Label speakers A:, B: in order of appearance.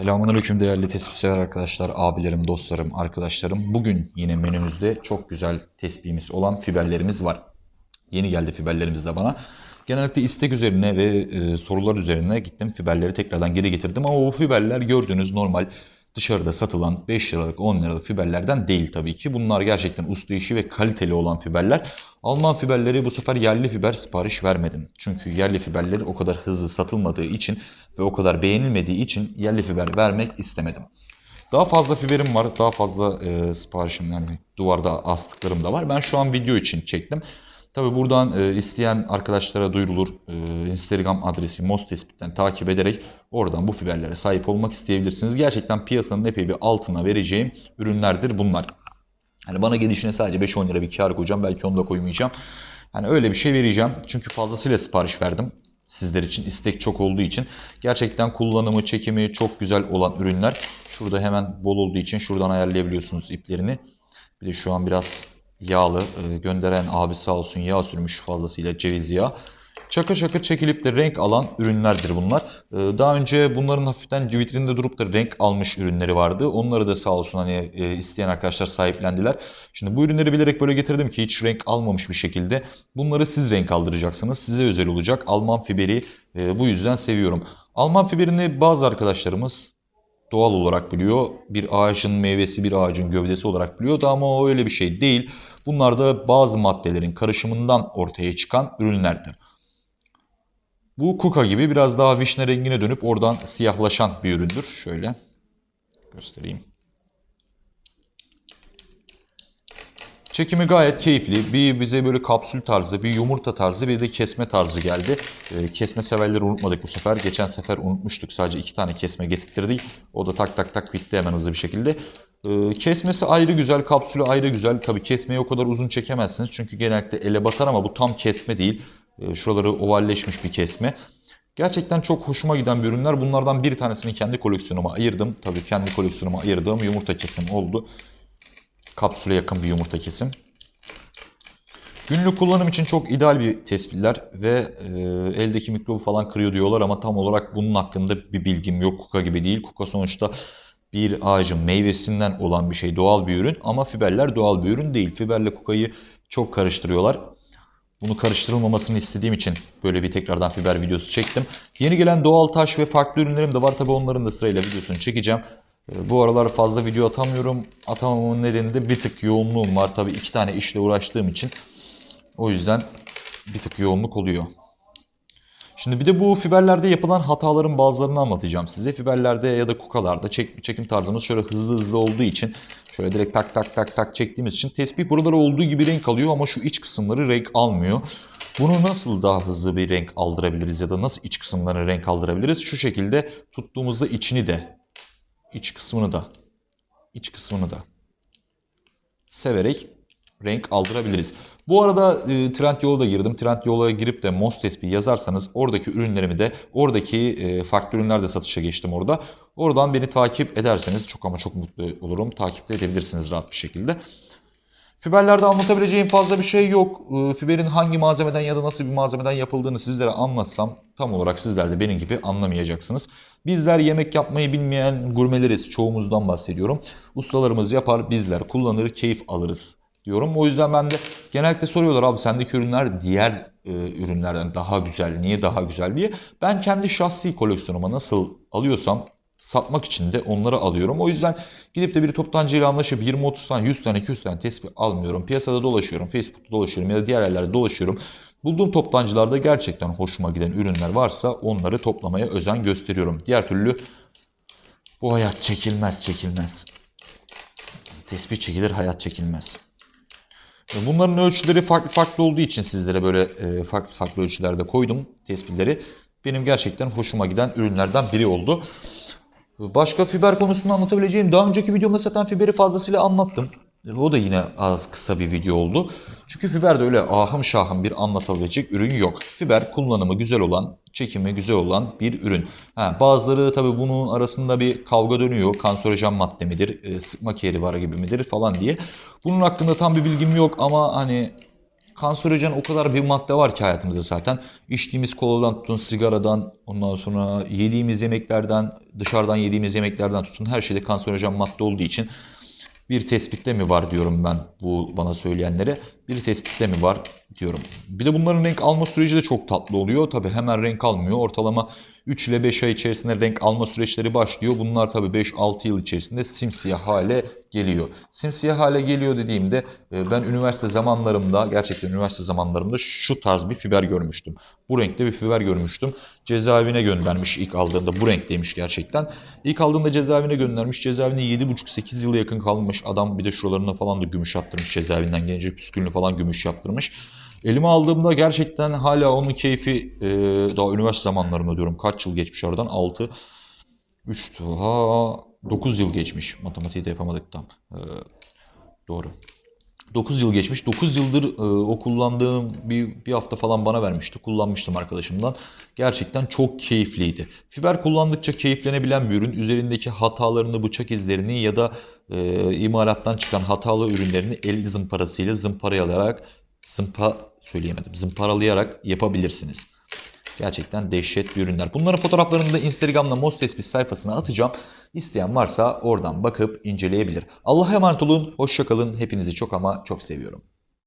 A: Selamünaleyküm değerli tespih sever arkadaşlar, abilerim, dostlarım, arkadaşlarım. Bugün yine menümüzde çok güzel tespihimiz olan fiberlerimiz var. Yeni geldi fiberlerimiz de bana. Genellikle istek üzerine ve e, sorular üzerine gittim fiberleri tekrardan geri getirdim. Ama o fiberler gördüğünüz normal dışarıda satılan 5 liralık 10 liralık fiberlerden değil tabii ki. Bunlar gerçekten usta işi ve kaliteli olan fiberler. Alman fiberleri bu sefer yerli fiber sipariş vermedim. Çünkü yerli fiberleri o kadar hızlı satılmadığı için ve o kadar beğenilmediği için yerli fiber vermek istemedim. Daha fazla fiberim var. Daha fazla e, siparişim yani duvarda astıklarım da var. Ben şu an video için çektim. Tabi buradan e, isteyen arkadaşlara duyurulur. E, Instagram adresi Mostespit'ten takip ederek oradan bu fiberlere sahip olmak isteyebilirsiniz. Gerçekten piyasanın epey bir altına vereceğim ürünlerdir bunlar. Hani bana gelişine sadece 5-10 lira bir kar koyacağım. Belki onu da koymayacağım. Hani öyle bir şey vereceğim. Çünkü fazlasıyla sipariş verdim. Sizler için istek çok olduğu için. Gerçekten kullanımı, çekimi çok güzel olan ürünler. Şurada hemen bol olduğu için şuradan ayarlayabiliyorsunuz iplerini. Bir de şu an biraz yağlı. Ee, gönderen abi sağ olsun yağ sürmüş fazlasıyla ceviz yağı. Çaka çaka çekilip de renk alan ürünlerdir bunlar. Ee, Daha önce bunların hafiften vitrinde durup da renk almış ürünleri vardı. Onları da sağ olsun hani e, isteyen arkadaşlar sahiplendiler. Şimdi bu ürünleri bilerek böyle getirdim ki hiç renk almamış bir şekilde. Bunları siz renk aldıracaksınız. Size özel olacak. Alman fiberi e, bu yüzden seviyorum. Alman fiberini bazı arkadaşlarımız doğal olarak biliyor. Bir ağacın meyvesi bir ağacın gövdesi olarak biliyordu ama o öyle bir şey değil. Bunlar da bazı maddelerin karışımından ortaya çıkan ürünlerdir. Bu kuka gibi biraz daha vişne rengine dönüp oradan siyahlaşan bir üründür. Şöyle göstereyim. Çekimi gayet keyifli. Bir bize böyle kapsül tarzı, bir yumurta tarzı, bir de kesme tarzı geldi. Ee, kesme severleri unutmadık bu sefer. Geçen sefer unutmuştuk. Sadece iki tane kesme getirttirdik. O da tak tak tak bitti hemen hızlı bir şekilde. Ee, kesmesi ayrı güzel, kapsülü ayrı güzel. Tabii kesmeyi o kadar uzun çekemezsiniz. Çünkü genellikle ele batar ama bu tam kesme değil. Ee, şuraları ovalleşmiş bir kesme. Gerçekten çok hoşuma giden bir ürünler. Bunlardan bir tanesini kendi koleksiyonuma ayırdım. Tabii kendi koleksiyonuma ayırdığım yumurta kesim oldu. Kapsüle yakın bir yumurta kesim. Günlük kullanım için çok ideal bir tespitler ve e, eldeki mikrobu falan kırıyor diyorlar ama tam olarak bunun hakkında bir bilgim yok. Kuka gibi değil. Kuka sonuçta bir ağacın meyvesinden olan bir şey, doğal bir ürün ama fiberler doğal bir ürün değil. Fiberle kukayı çok karıştırıyorlar. Bunu karıştırılmamasını istediğim için böyle bir tekrardan fiber videosu çektim. Yeni gelen doğal taş ve farklı ürünlerim de var. Tabi onların da sırayla videosunu çekeceğim. Ee, Bu aralar fazla video atamıyorum. Atamamamın nedeni de bir tık yoğunluğum var. Tabi iki tane işle uğraştığım için. O yüzden bir tık yoğunluk oluyor. Şimdi bir de bu fiberlerde yapılan hataların bazılarını anlatacağım size. Fiberlerde ya da kukalarda çek, çekim tarzımız şöyle hızlı hızlı olduğu için şöyle direkt tak tak tak tak çektiğimiz için tespih buraları olduğu gibi renk alıyor ama şu iç kısımları renk almıyor. Bunu nasıl daha hızlı bir renk aldırabiliriz ya da nasıl iç kısımlarına renk aldırabiliriz? Şu şekilde tuttuğumuzda içini de, iç kısmını da, iç kısmını da severek renk aldırabiliriz. Bu arada e, Trendyol'a da girdim. Trendyol'a girip de Mos tespih yazarsanız oradaki ürünlerimi de oradaki e, farklı ürünler de satışa geçtim orada. Oradan beni takip ederseniz çok ama çok mutlu olurum. Takip de edebilirsiniz rahat bir şekilde. Fiberlerde anlatabileceğim fazla bir şey yok. E, Fiberin hangi malzemeden ya da nasıl bir malzemeden yapıldığını sizlere anlatsam tam olarak sizler de benim gibi anlamayacaksınız. Bizler yemek yapmayı bilmeyen gurmeleriz. Çoğumuzdan bahsediyorum. Ustalarımız yapar, bizler kullanır, keyif alırız diyorum. O yüzden ben de genellikle soruyorlar abi sendeki ürünler diğer e, ürünlerden daha güzel, niye daha güzel diye. Ben kendi şahsi koleksiyonuma nasıl alıyorsam satmak için de onları alıyorum. O yüzden gidip de bir toptancıyla anlaşıp 20-30 tane, 100 tane, 200 tane tespih almıyorum. Piyasada dolaşıyorum, Facebook'ta dolaşıyorum ya da diğer yerlerde dolaşıyorum. Bulduğum toptancılarda gerçekten hoşuma giden ürünler varsa onları toplamaya özen gösteriyorum. Diğer türlü bu hayat çekilmez çekilmez. Tespih çekilir, hayat çekilmez. Bunların ölçüleri farklı farklı olduğu için sizlere böyle e, farklı farklı ölçülerde koydum tespitleri. Benim gerçekten hoşuma giden ürünlerden biri oldu. Başka fiber konusunu anlatabileceğim. Daha önceki videomda zaten fiberi fazlasıyla anlattım. O da yine az kısa bir video oldu. Çünkü fiberde öyle ahım şahım bir anlatabilecek ürün yok. Fiber kullanımı güzel olan, çekimi güzel olan bir ürün. Ha, bazıları tabii bunun arasında bir kavga dönüyor. Kanserojen madde midir, e, sıkma keri var gibi midir falan diye. Bunun hakkında tam bir bilgim yok ama hani kanserojen o kadar bir madde var ki hayatımızda zaten. İçtiğimiz koladan tutun, sigaradan, ondan sonra yediğimiz yemeklerden, dışarıdan yediğimiz yemeklerden tutun her şeyde kanserojen madde olduğu için bir tespitte mi var diyorum ben bu bana söyleyenlere. Bir tespitte mi var diyorum. Bir de bunların renk alma süreci de çok tatlı oluyor. Tabi hemen renk almıyor. Ortalama 3 ile 5 ay içerisinde renk alma süreçleri başlıyor. Bunlar tabi 5-6 yıl içerisinde simsiyah hale geliyor. Simsiyah hale geliyor dediğimde e, ben üniversite zamanlarımda gerçekten üniversite zamanlarımda şu tarz bir fiber görmüştüm. Bu renkte bir fiber görmüştüm. Cezaevine göndermiş ilk aldığında bu renkteymiş gerçekten. İlk aldığında cezaevine göndermiş. Cezaevinde 7,5-8 yıla yakın kalmış. Adam bir de şuralarına falan da gümüş yaptırmış cezaevinden gelince püskülünü falan gümüş yaptırmış. Elime aldığımda gerçekten hala onun keyfi e, daha üniversite zamanlarımda diyorum. Kaç yıl geçmiş aradan? 6, 3, ha 9 yıl geçmiş. Matematiği de yapamadık tam. E, doğru. 9 yıl geçmiş. 9 yıldır e, o kullandığım bir, bir hafta falan bana vermişti. Kullanmıştım arkadaşımdan. Gerçekten çok keyifliydi. Fiber kullandıkça keyiflenebilen bir ürün. Üzerindeki hatalarını, bıçak izlerini ya da e, imalattan çıkan hatalı ürünlerini el zımparasıyla zımparalayarak zımpa söyleyemedim. Zımparalayarak yapabilirsiniz. Gerçekten dehşet bir ürünler. Bunların fotoğraflarını da Instagram'da Mostespis sayfasına atacağım. İsteyen varsa oradan bakıp inceleyebilir. Allah'a emanet olun. Hoşçakalın. Hepinizi çok ama çok seviyorum.